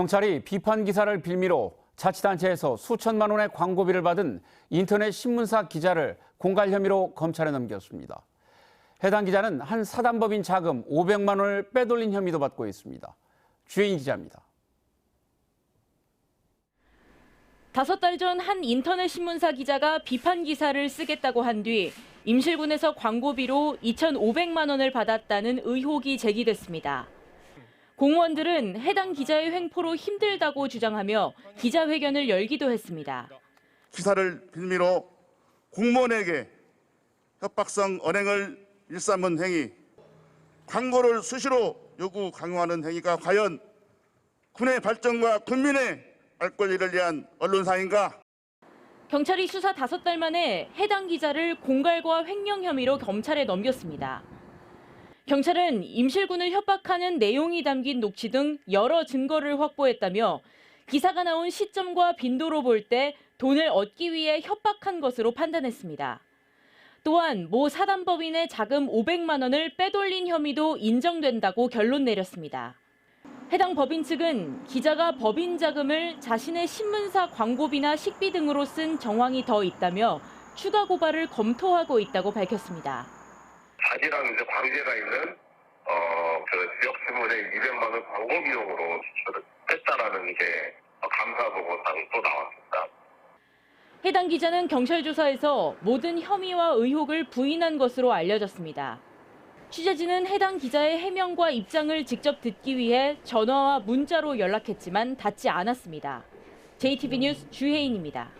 경찰이 비판 기사를 빌미로 자치단체에서 수천만 원의 광고비를 받은 인터넷 신문사 기자를 공갈 혐의로 검찰에 넘겼습니다. 해당 기자는 한 사단법인 자금 500만 원을 빼돌린 혐의도 받고 있습니다. 주혜인 기자입니다. 다섯 달 전 한 인터넷 신문사 기자가 비판 기사를 쓰겠다고 한 뒤 임실군에서 광고비로 2,500만 원을 받았다는 의혹이 제기됐습니다. 공무원들은 해당 기자의 횡포로 힘들다고 주장하며 기자회견을 열기도 했습니다. 기사를 빌미로 공무원에게 협박성 언행을 일삼은 행위, 광고를 수시로 요구 강요하는 행위가 과연 군의 발전과 국민의 알 권리를 위한 언론사인가? 경찰이 수사 다섯 달 만에 해당 기자를 공갈과 횡령 혐의로 검찰에 넘겼습니다. 경찰은 임실군을 협박하는 내용이 담긴 녹취 등 여러 증거를 확보했다며 기사가 나온 시점과 빈도로 볼 때 돈을 얻기 위해 협박한 것으로 판단했습니다. 또한 모 사단법인의 자금 500만 원을 빼돌린 혐의도 인정된다고 결론 내렸습니다. 해당 법인 측은 기자가 법인 자금을 자신의 신문사 광고비나 식비 등으로 쓴 정황이 더 있다며 추가 고발을 검토하고 있다고 밝혔습니다. 사실상 이제 관계가 있는 어그 지역 신문의 200만 원 광고 비용으로 지출을 했다라는 게 감사 보고상 또 나왔습니다. 해당 기자는 경찰 조사에서 모든 혐의와 의혹을 부인한 것으로 알려졌습니다. 취재진은 해당 기자의 해명과 입장을 직접 듣기 위해 전화와 문자로 연락했지만 닿지 않았습니다. JTB 뉴스 주혜인입니다.